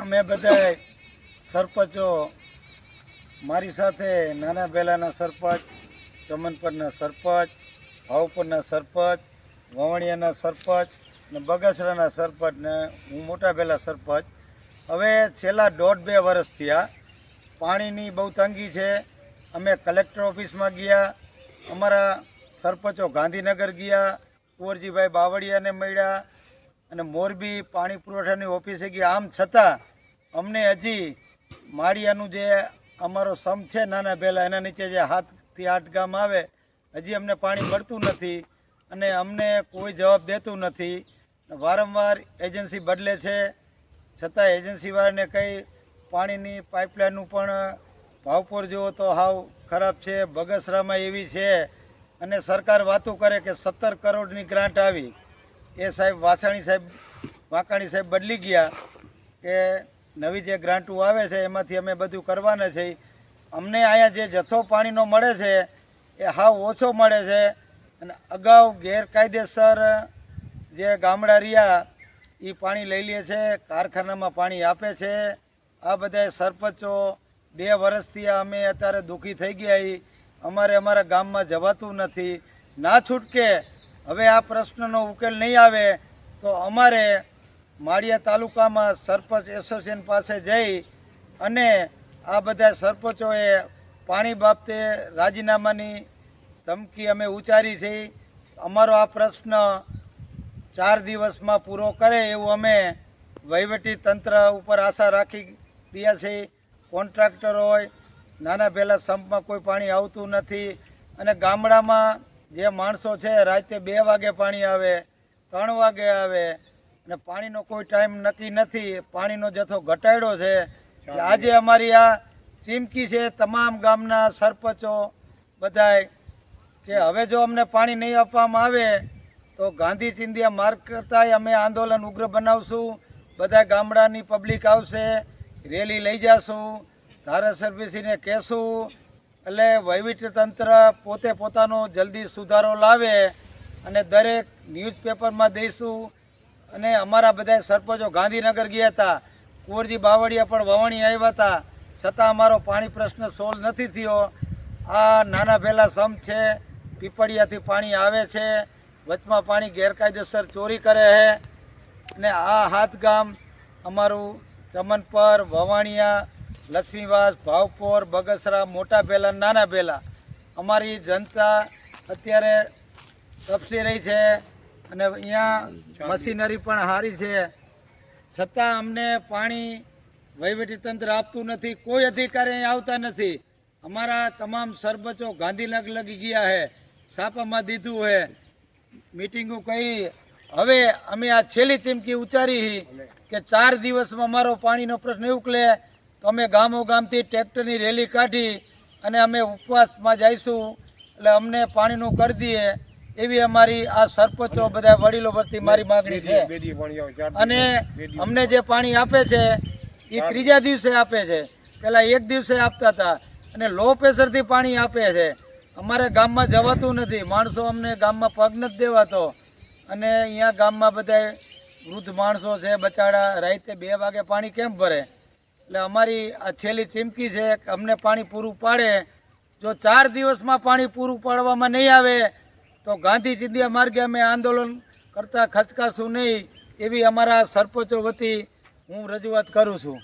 અમે બધા સરપંચો મારી સાથે, નાના બેલાના સરપંચ ચમનપરના સરપંચ ભાવપરના સરપંચ, વવણિયાના સરપંચ ને બગસરાના સરપંચ ને હું મોટા બેલા સરપંચ. હવે છેલ્લા દોઢ બે વર્ષથી થયા પાણીની બહુ તંગી છે. અમે કલેક્ટર ઓફિસમાં ગયા, અમારા સરપંચો ગાંધીનગર ગયા, કુંવરજીભાઈ બાવળિયાને મળ્યા અને મોરબી પાણી પુરવઠાની ઓફિસે ગઈ. આમ છતાં અમને હજી માળિયાનું જે અમારો સમ છે નાના ભેલા, એના નીચે જે હાથથી આઠ ગામ આવે, હજી અમને પાણી મળતું નથી અને અમને કોઈ જવાબ દેતું નથી. વારંવાર એજન્સી બદલે છે. છતાં એજન્સીવાળાને કંઈ પાણીની પાઇપલાઇનનું પણ ભાવપોર જુઓ તો હાવ ખરાબ છે, બગસરામાં એવી છે અને સરકાર વાતો કરે કે સત્તર કરોડની ગ્રાન્ટ આવી. એ સાહેબ વાસાણી સાહેબ, વાંકાણી સાહેબ બદલી ગયા કે નવી જે ગ્રાન્ટો આવે છે, એમાંથી અમે બધું કરવાના છે. અમને અહીંયા જે જથ્થો પાણીનો મળે છે, એ હાવ ઓછો મળે છે. અને અગાઉ ગેરકાયદેસર જે ગામડા રહ્યા એ પાણી લઈ લે છે, કારખાનામાં પાણી આપે છે. આ બધા સરપંચો બે વર્ષથી અમે અત્યારે દુઃખી થઈ ગયા અમારે અમારા ગામમાં જવાતું નથી. ના છૂટકે હવે આ પ્રશ્નનો ઉકેલ નહીં આવે તો અમારે માળિયા તાલુકામાં સરપંચ એસોસિએશન પાસે જઈ અને આ બધા સરપંચોએ પાણી બાબતે રાજીનામાની ધમકી અમે ઉચ્ચારી છે. અમારો આ પ્રશ્ન ચાર દિવસમાં પૂરો કરે એવું અમે વહીવટી તંત્ર ઉપર આશા રાખી રહ્યા છીએ કોન્ટ્રાક્ટર હોય, નાના પહેલાં સંપમાં કોઈ પાણી આવતું નથી અને ગામડામાં જે માણસો છે રાતે બે વાગે પાણી આવે ત્રણ વાગે આવે અને પાણીનો કોઈ ટાઈમ નક્કી નથી. પાણીનો જથ્થો ઘટાડ્યો છે. આજે અમારી આ ચીમકી છે તમામ ગામના સરપંચો બધાય કે હવે જો અમને પાણી નહીં આપવામાં આવે તો ગાંધી ચિંધ્યા માર્ગ કરતાંય અમે આંદોલન ઉગ્ર બનાવશું. બધા ગામડાની પબ્લિક આવશે રેલી લઈ જાશું ધારાસભ્યશ્રીને કહેશું એટલે વહીવટી તંત્ર પોતે પોતાનો જલ્દી સુધારો લાવે અને દરેક ન્યૂઝપેપરમાં દઈશું. અને અમારા બધા સરપંચો ગાંધીનગર ગયા હતા. કુંવરજી બાવળિયા પણ વવાણી આવ્યા હતા. છતાં અમારો પાણી પ્રશ્ન સોલ્વ નથી થયો. આ નાના ભેલા સમ છે. પીપળિયાથી પાણી આવે છે. વચમાં પાણી ગેરકાયદેસર ચોરી કરે છે. અને આ હાથ ગામ અમારું ચમનપર, વવાણિયા લક્ષ્મીવાસ ભાવપોર બગસરા મોટા ભેલા નાના ભેલા. અમારી જનતા અત્યારે તપસી રહી છે અને અહીંયા મશીનરી પણ સારી છે. છતાં અમને પાણી વહીવટી તંત્ર આપતું નથી કોઈ અધિકારી અહીં આવતા નથી. અમારા તમામ સરપંચો ગાંધીનગર લગી ગયા છે છાપામાં દીધું છે મીટિંગો કરી. હવે અમે આ છેલ્લી ચીમકી ઉચ્ચારી કે ચાર દિવસમાં અમારો પાણીનો પ્રશ્ન ઉકલે. તો અમે ગામો ગામથી ટ્રેક્ટરની રેલી કાઢી અને અમે ઉપવાસમાં જઈશું. એટલે અમને પાણીનું કરી દઈએ. એવી અમારી આ સરપંચો બધા વડીલો પરથી મારી માગણી છે. અને અમને જે પાણી આપે છે એ ત્રીજા દિવસે આપે છે. પહેલાં એક દિવસે આપતા હતા. અને લો પ્રેશરથી પાણી આપે છે. અમારે ગામમાં જવાતું નથી. માણસો અમને ગામમાં પગ નથી દેવાતો. અને અહીંયા ગામમાં બધા વૃદ્ધ માણસો છે બચાડા રાતે બે વાગે પાણી કેમ ભરે? એટલે અમારી આ છેલ્લી ચીમકી છે કે અમને પાણી પૂરું પાડે. જો ચાર દિવસમાં પાણી પૂરું પાડવામાં નહીં આવે, તો ગાંધી ચિંધિયા માર્ગે અમે આંદોલન કરતાં ખચકાશું નહીં એવી અમારા સરપંચો વતી હું રજૂઆત કરું છું.